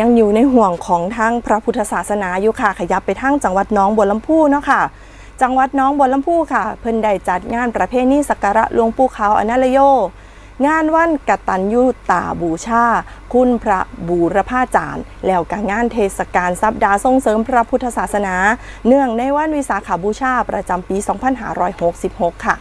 ยังอยู่ในห่วงของทางพระพุทธศาสนาอยู่ค่ะ ขยับไปทางจังหวัดน้องบัวลำพูเนาะค่ะ จังหวัดน้องบัวลำพูค่ะ เพิ่นได้จัดงานประเพณีสักการะหลวงปู่ขาวอนาลโย งานวันกตัญญูตาบูชา คุณพระบูรพาจารย์ แล้วก็งานเทศกาลสัปดาห์ส่งเสริมพระพุทธศาสนา เนื่องในวันวิสาขาบูชาประจำปี 2566 ค่ะ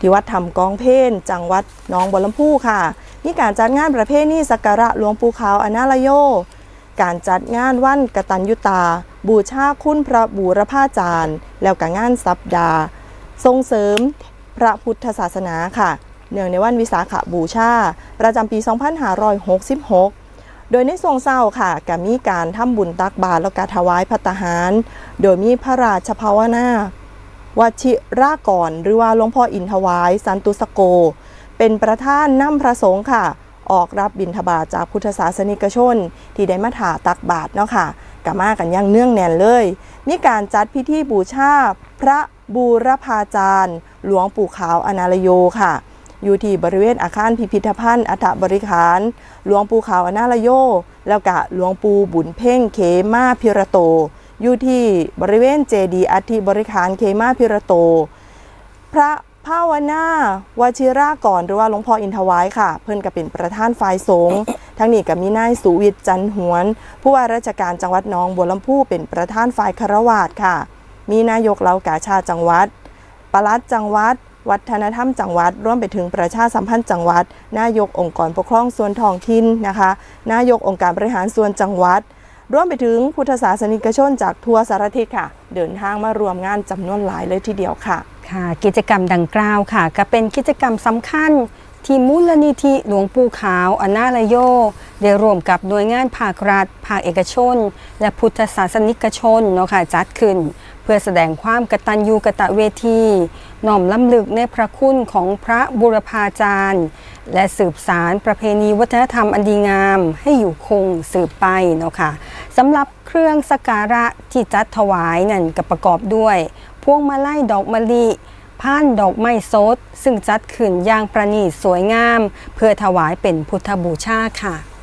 ที่วัดธรรมกองเพนจังหวัดหนองบัวลำพูค่ะ มีการจัดงานประเพณีสักการะหลวงปู่ขาวอนาลโย การจัดงานวันกตัญญูตา บูชาคุณพระบูรพาจารย์ แล้วก็งานสัปดาห์ส่งเสริมพระพุทธศาสนาค่ะ เนื่องในวันวิสาขบูชา ประจำปี 2566โดยในส่วงเศร้าค่ะก็มีการทำบุญตักบาตรแล้วก็ถวายพัตตาหาร โดยมีพระราชภาวนา วชิรากร หรือว่าหลวงพ่ออินทวาย สันตุสโก เป็นประธานนำพระสงฆ์ค่ะ ออกรับบิณฑบาตจากพุทธศาสนิกชน ที่ได้มาถาตักบาตรเนาะค่ะกามากันยังเนื่องแน่นเลย มีการจัดพิธีบูชาพระบูรพาจารย์ หลวงปู่ขาวอนาลโยค่ะ อยู่ที่บริเวณอาคารพิพิธภัณฑ์อัฐบริขาร หลวงปู่ขาวอนาลโย แล้วก็หลวงปู่บุญเพ่งเขมาพิระโต อยู่ที่บริเวณเจดีย์อัฐิบริขารเขมาพิระโต พระ ภาวนาวชิรากรหรือว่าหลวงพ่ออินทวายค่ะ เพิ่อนก็เป็นประธานฝ่ายสงฆ์ทั้งนี้ก็มีนายสุวิทย์จันหวน ผู้ว่าราชการจังหวัดหนองบัวลำพูเป็นประธานฝ่ายคารวาสค่ะ มีนายกเหล่ากาชาจังหวัดปลัดจังหวัด วัฒนธรรมจังหวัด ร่วมไปถึงประชาสัมพันธ์จังหวัด นายกองค์กรปกครองส่วนท้องถิ่นนะคะ นายกองค์การบริหารส่วนจังหวัด ร่วมไปถึงพุทธศาสนิกชนจากทั่วสารทิศค่ะ เดินทางมารวมงานจำนวนหลายเลยทีเดียวค่ะ ค่ะกิจกรรมดังกล่าวค่ะ ก็เป็นกิจกรรมสำคัญที่มูลนิธิหลวงปู่ขาวอนาลโย ได้ร่วมกับหน่วยงานภาครัฐ ภาคเอกชน และพุทธศาสนิกชนเนาะค่ะจัดขึ้น เพื่อแสดงความกตัญญูกตเวทีน้อมล้ำลึกในพระคุณของพระบุรพาจารย์ และสืบสารประเพณีวัฒนธรรมอันดีงาม ให้อยู่คงสืบไปเนาะค่ะสำหรับเครื่องสกการะที่จัดถวายนั่นก็ประกอบด้วย พวงมาลัยดอกมะลิผ่านดอกไม้สดซึ่งจัดขึ้นอย่างประณีตสวยงาม เพื่อถวายเป็นพุทธบูชาค่ะ